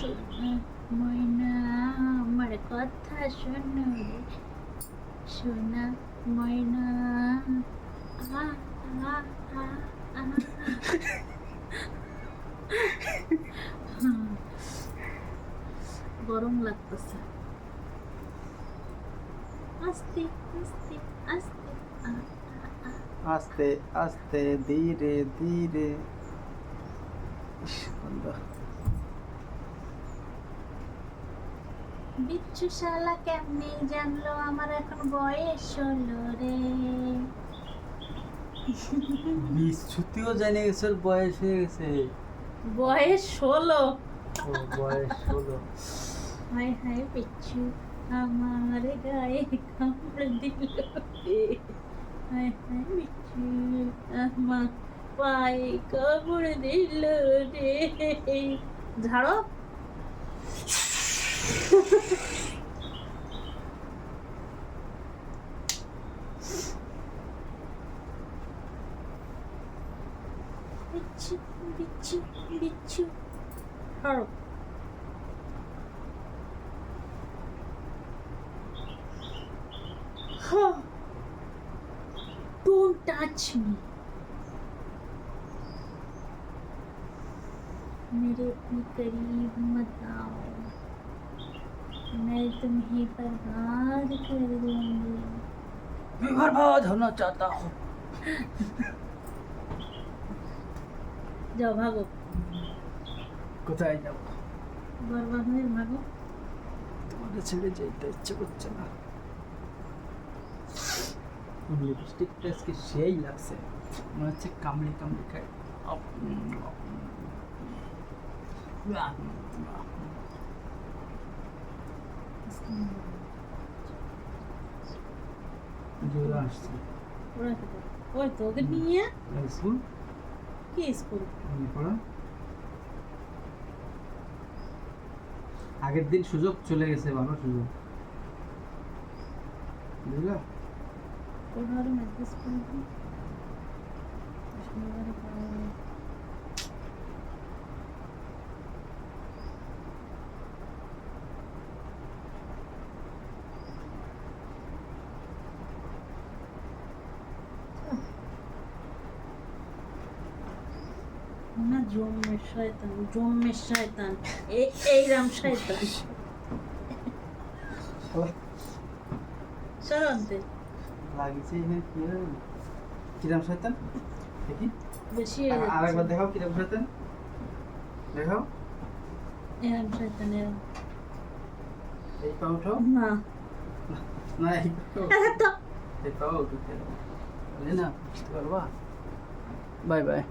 ময়না আমার কথা শোনো শোনা ময়না গরম লাগতেছে আস্তে আস্তে আস্তে। আস্তে আস্তে ধীরে ধীরে বিচ্ছু শালা কেমনে জানলো? আমার এখন বয়স হলো রে। বিচ্ছুতিও জেনে গেছে বয়স হয়ে গেছে। বয়স ও বয়স হলো। হায় হায় বিচ্ছু আমার গায়ে কামড় দিল হায় হায় বিচ্ছু আমার পায়ে কামড় দিল রে। ঝাড়ো। বিচ্ছু বিচ্ছু বিচ্ছু ঝাড়ো Huh. Don't touch me. मेरे अपने करीब मत आओ मैं तुम्हें बर्बाद कर दूंगी मैं बर्बाद होना चाहता हूँ যাও ভাগো কোথায় যাব বরবাদ হয়ে ভাগো তোমাদের ছেড়ে যেতে ইচ্ছে করছে না লিপস্টিকটা আজকে সেই লাগছে মনে হচ্ছে কামড়ি কামড়ি খাই জোরে আসছে। ওরা কোথায়? ওই তো ওকে নিয়ে স্কুল কি স্কুল? পড়া? আগের দিন সুযোগ চলে গেছে ভালো সুযোগ। বুঝলা? ওভাবে মেসেজ করবি শনিবারে না জন্মের শয়তান জন্মের শয়তান এই এইরাম শয়তান সরন্তে লাগিছে এখানে কি কিরাম শয়তান দেখি বেশি আরেকবার দেখাও কিরাম শয়তান দেখাও এরম শয়তান এরম এই পা উঠাও না না এই পা এই পা উঠাতে বলে না বুঝতে পারবা বাই বাই